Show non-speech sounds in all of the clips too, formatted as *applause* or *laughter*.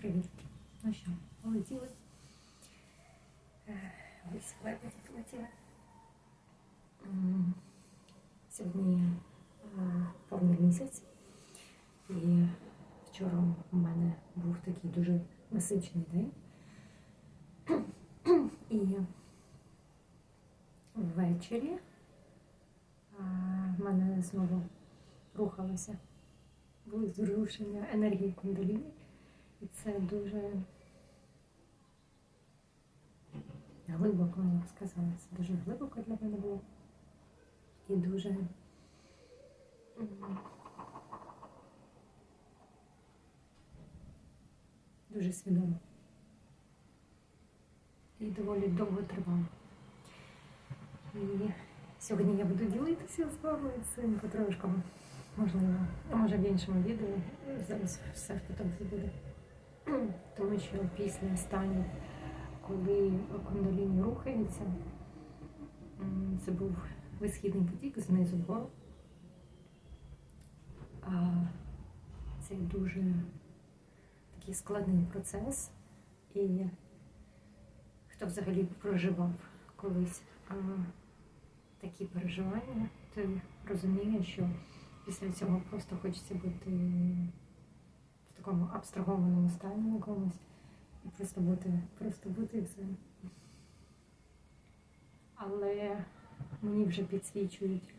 Привіт. Ну що, полетіли? Е, Ось лебеді полетіли. Сьогодні е, повний місяць. І вчора у мене був такий дуже насичений день. І ввечері е, в мене знову рухалося були зрушення енергії кундаліні. І це дуже глибоко, я б сказала. Це дуже глибоко для мене було. І дуже дуже свідомо. І доволі довго тривало. І сьогодні я буду ділитися з вами цим потрошку. Можливо, може в іншому відео зараз все в потоці буде. *clears throat* Тому що після станів, коли кундаліні рухається, це був висхідний потік знизу вгору. Це дуже такий складний процес. І хто взагалі проживав колись такі переживання, той розуміє, що після цього просто хочеться бути такому абстрагованому стані якомусь і просто бути, просто бути все. Але мені вже підсвічують,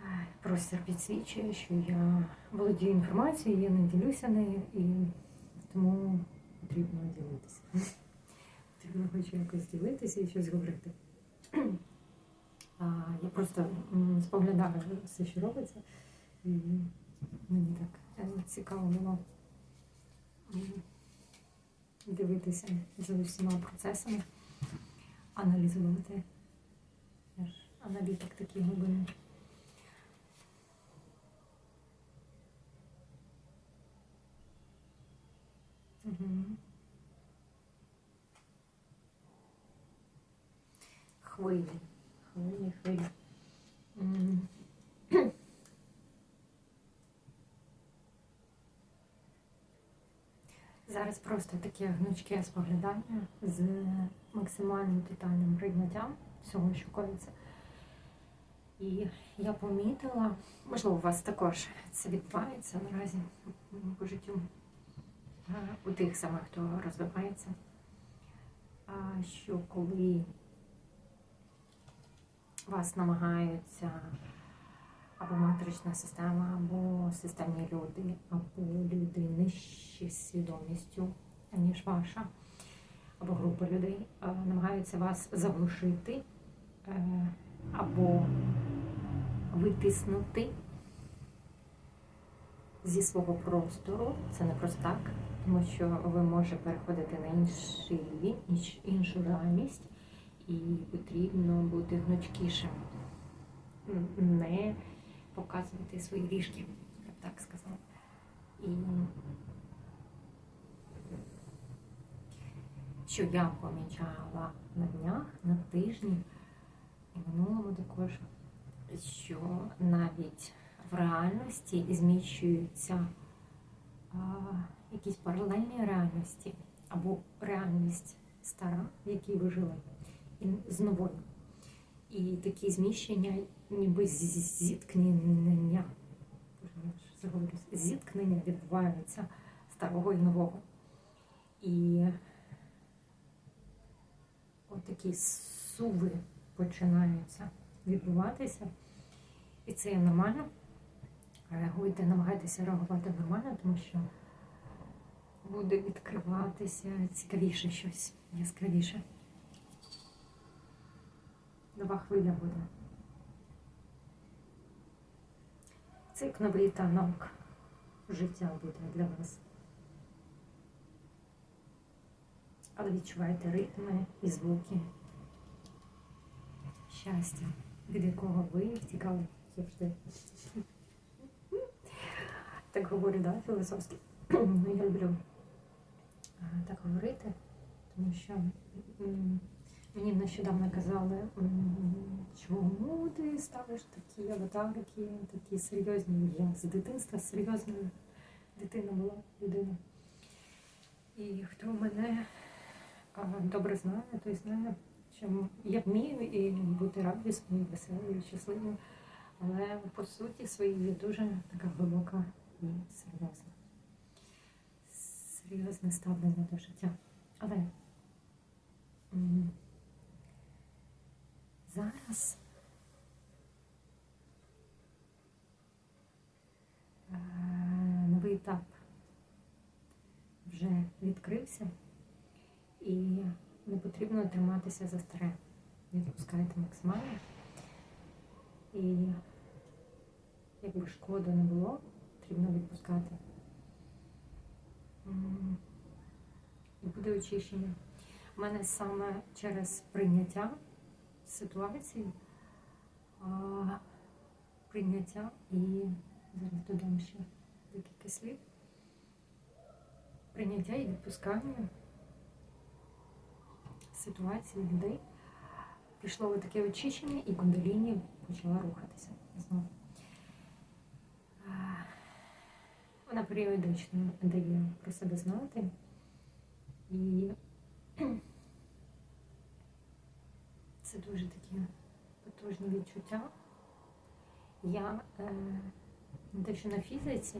е, простір підсвічує, що я володію інформацією, я не ділюся нею і тому потрібно ділитися. Потрібно хочу якось ділитися і щось говорити. А, Я просто споглядаю все, що робиться, і мені так цікаво було дивитися за усіма процесами, аналізувати. Аналітик такий глибинний. Угу. Хвилі. Хвилі, хвилі. Зараз просто таке гнучке споглядання з максимальним тотальним прийняттям всього, що коїться. І я помітила, можливо, у вас також це відбувається наразі по життю у тих самих, хто розвивається, що коли вас намагаються або матрична система, або системні люди, або люди нижчі свідомістю, ніж ваша, або група людей, е, намагаються вас заглушити е, або витиснути зі свого простору. Це не просто так, тому що ви можете переходити на інший іншу реальність і потрібно бути гнучкішим, не показувати свої ріжки, я б так сказала. І що я помічала на днях, на тижні і минулому також, що навіть в реальності зміщуються а, якісь паралельні реальності або реальність стара, в якій ви жили і з новою. І такі зміщення, ніби зіткнення, заговорюсь, зіткнення відбуваються старого і нового. І от суви починаються відбуватися. І це є нормально. Реагуйте, намагайтеся реагувати нормально, тому що буде відкриватися цікавіше щось, яскравіше. Нова хвиля буде. Цик новий танок життя буде для вас. Але відчувайте ритми і звуки щастя, від якого ви втікали завжди. Так говорю, да, філософськи. Ну, Я люблю так говорити, тому що мені нещодавно казали, чому ти ставиш такі аватарки, такі серйозні. Я з дитинства серйозною дитина була людина. І хто мене добре знає, той знає, що я вмію і бути радісною, веселою, щасливою. Але по суті своїй я дуже така глибока і серйозна. Серйозне ставлення до життя. Але зараз е, новий етап вже відкрився, і не потрібно триматися за старе. Відпускайте максимально. І якби шкоди не було, потрібно відпускати. І буде очищення. У мене саме через прийняття ситуації, а, прийняття і зараз додам ще декілька слів. Прийняття і відпускання ситуації людей пішло в таке очищення, і кундаліні почала рухатися знову. Вона періодично дає про себе знати. І це дуже такі потужні відчуття. Я е, не те, що на фізиці,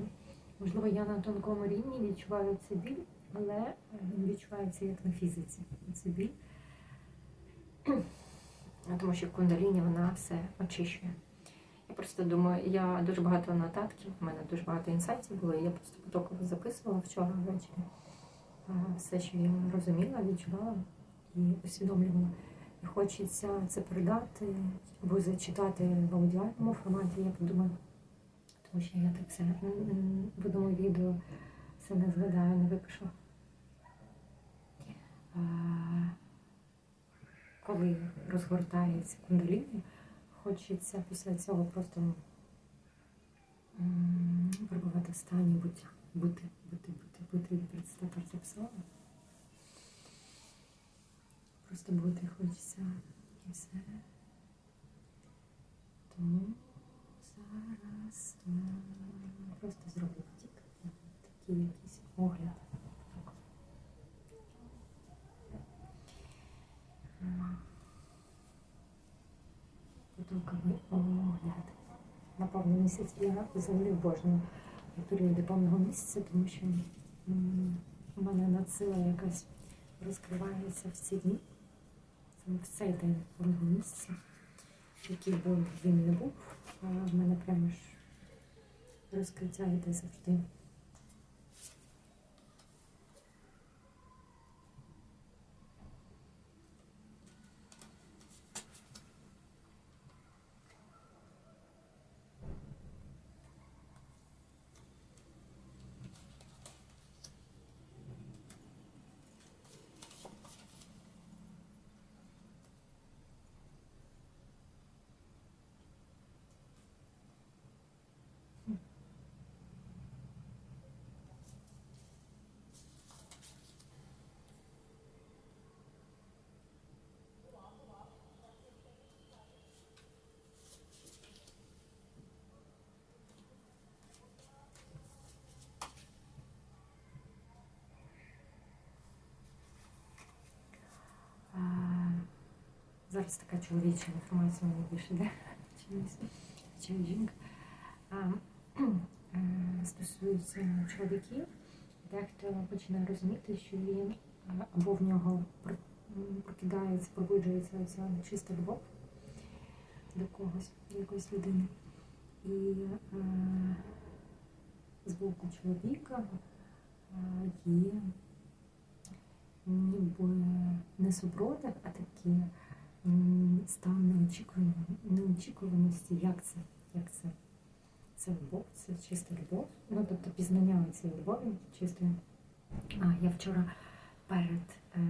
можливо, я на тонкому рівні відчуваю цей біль, але е, він відчувається як на фізиці. Цей біль. *clears throat* Тому що в кундаліні вона все очищує. Я просто думаю, я дуже багато нотатків, у мене дуже багато інсайтів було, і я просто потоково записувала вчора ввечері все, що я розуміла, відчувала і усвідомлювала. І хочеться це передати або зачитати в аудіальному форматі, я подумаю, тому що я так все в одному відео все не згадаю, не випишу. А, коли розгортається кундаліні, хочеться після цього просто перебувати в стані буття. Бути, бути, бути, бути, представте записала. Просто бути хочеться і все. Тому зараз м, просто зроблю. Такий якийсь огляд. Потоковий огляд. На повний місяць я взагалі обожнюю періоди повного місяця, тому що у мене надсила якась розкривається в ці дні. Саме в цей день одного місця, який би він не був, в мене прямо ж розкриття йде завжди. Зараз така чоловіча інформація мені більше йде, чим жінка. Стосується чоловіків, дехто починає розуміти, що він або в нього прокидається, пробуджується ця чиста любов до когось, до якоїсь людини. І з боку чоловіка є ніби не супротив, а такі стан неочікуваності, неочікуваності, як це, як це. Це любов, це чиста любов. Ну, тобто пізнання цієї любові чистої. А я вчора перед е,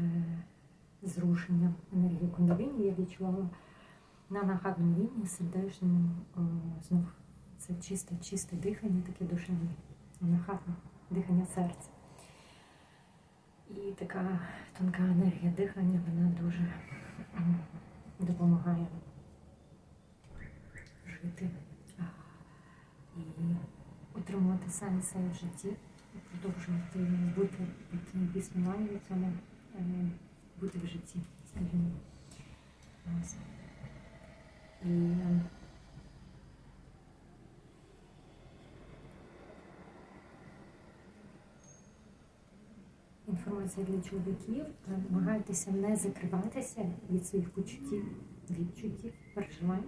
зрушенням енергії кундаліні я відчувала на нагадному рівні сердечному е, знов це чисте, чисте дихання, таке душевне, нахадне дихання серця. І така тонка енергія дихання, вона дуже допомагає жити і отримувати сенси в житті, продовжувати бути, бути існування в цьому, бути в житті, скажімо. І інформація для чоловіків. Намагайтеся не закриватися від своїх почуттів, відчуттів, переживань.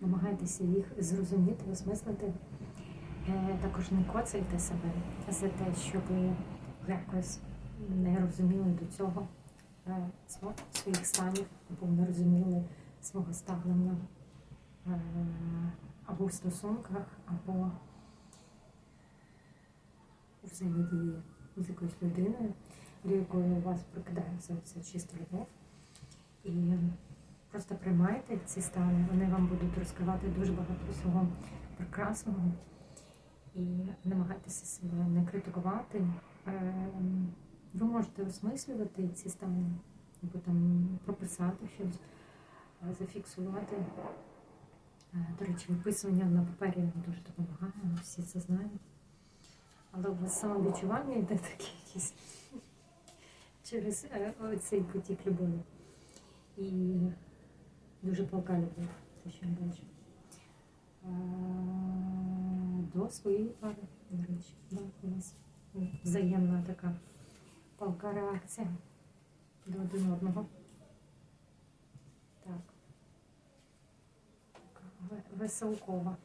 Намагайтеся їх зрозуміти, осмислити. Е, Також не коцайте себе за те, що ви якось не розуміли до цього е, своїх станів, або не розуміли свого ставлення е, або в стосунках, або у взаємодії з якоюсь людиною, до якої у вас прокидається ця чиста любов. І просто приймайте ці стани, вони вам будуть розкривати дуже багато всього прекрасного. І намагайтеся себе не критикувати. Ем, Ви можете осмислювати ці стани, або там прописати щось, е, зафіксувати. Е, До речі, виписування на папері дуже допомагає, всі це знаємо. Але вас самовідчування йде таке якісь *laughs* через е, цей потік любові. І дуже палка любов, те, що я бачу. До своєї пари, до речі, да, у нас взаємна така палка реакція до один одного. Так. Така веселкова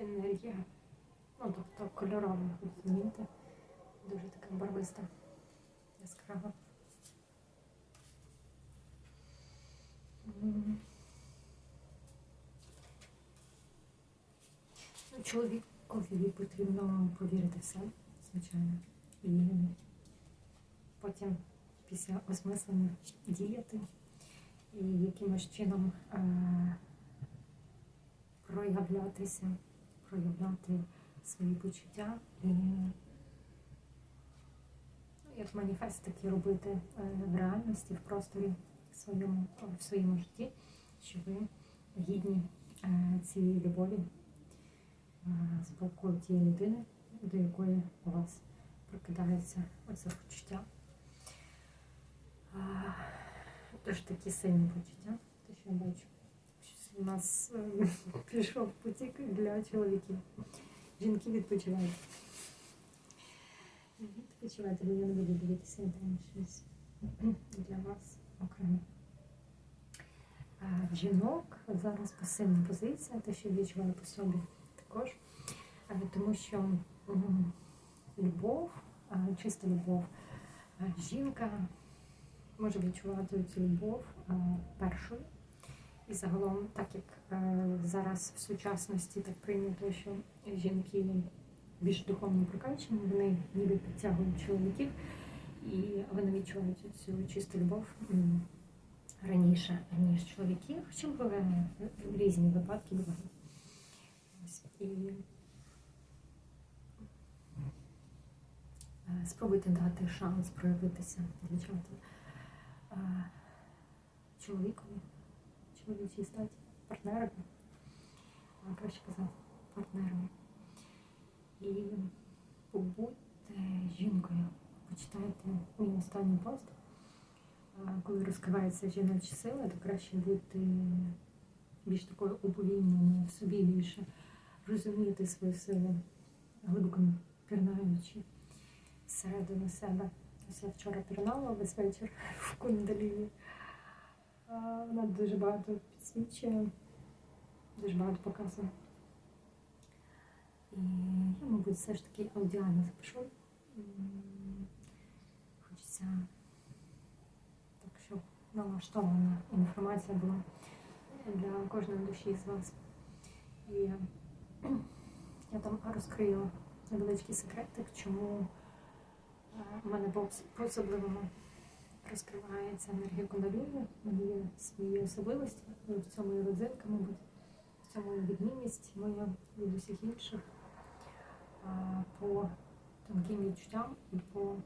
енергія. Ну, тобто кольорова, розумієте? Дуже така барвиста, яскрава. Ну, Чоловікові потрібно повірити в себе, звичайно. І потім після осмислення діяти і якимось чином е- проявлятися, проявляти свої почуття і ну, як маніфест таки робити е, в реальності, в просторі в своєму, в своєму житті, що ви гідні е, цієї любові е, з боку тієї людини, до якої у вас прокидається оце почуття. Дуже такі сильні почуття, те, що я бачу. Щось у нас е, *laughs* пішов потік для чоловіків. Жінки відпочивають. Відпочивайте, бо я не буду дивитися там щось для вас окремо. Жінок зараз пасивна позиція, те, що я відчуваю по собі також. Тому що любов, чиста любов, жінка може відчувати цю любов першою. І загалом, так як е, зараз в сучасності так прийнято, що жінки більш духовно прокачені, вони ніби підтягують чоловіків, і вони відчувають цю чисту любов раніше, ніж чоловіки, хоча буває різні випадки бувають. І е, спробуйте дати шанс проявитися, дівчата. Е, Чоловікові чоловічій статі, партнерові, краще казати, партнерові. І побудьте жінкою. Почитайте мій останній пост. Коли розкривається жіноча сила, то краще бути більш такою уповільненою в собі більше, розуміти свою силу, глибоко пірнаючи всередину себе. Ось я вчора пірнала весь вечір *laughs* в кундаліні. Вона дуже багато підсвічує, дуже багато показує. Я, мабуть, все ж таки аудіально запишу. Хочеться так, щоб налаштована інформація була для кожної душі з вас. І я там розкрию невеличкий секретик, чому е, в мене по- по-особливому розкривається енергія кундаліні, в мене свої особливості, в цьому і родзинка, мабуть, в цьому і відмінність моя від усіх інших по тонким відчуттям і по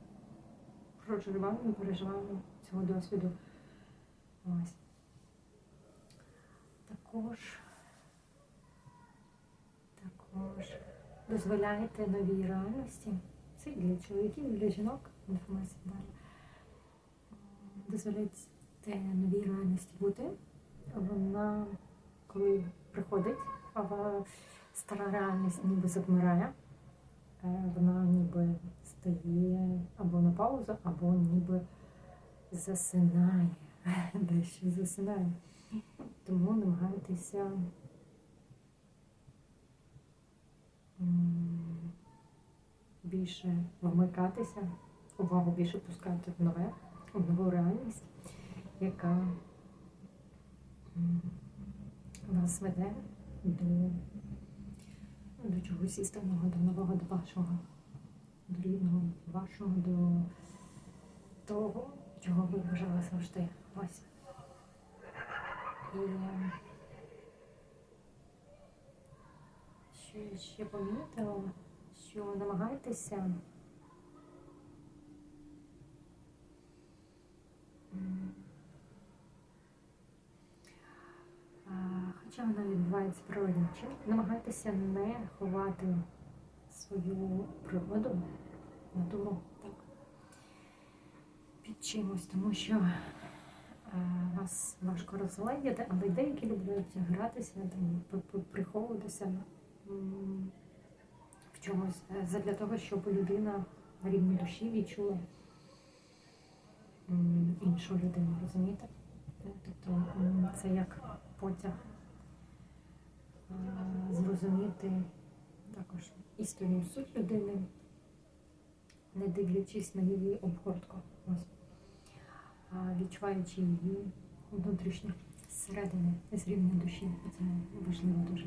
проживанню, переживанню цього досвіду. Ось. Також, також дозволяєте новій реальності, це і для чоловіків, і для жінок інформація далі дозволяється новій реальності бути. Вона, коли приходить, а стара реальність ніби завмирає, вона ніби стає або на паузу, або ніби засинає, *laughs* дещо засинає. Тому намагайтеся більше вмикатися, увагу більше пускати в нове, в нову реальність, яка вас веде до, до чогось істинного, до нового, до вашого, до рідного вашого, до того, чого ви бажали завжди. Ось. І що я ще помітила, що намагайтеся м, а, Хоча вона відбувається природнім чином, намагайтеся не ховати свою природу, натуру так, під чимось, тому що е, вас важко розгледіти, але деякі люблять гратися, приховуватися в чомусь е, задля того, щоб людина на рівні душі відчула іншу людину, розумієте? Тобто це як потяг зрозуміти також істинну суть людини, не дивлячись на її обгортку. Ось. Відчуваючи її внутрішньо зсередини, з рівня душі. Це важливо дуже.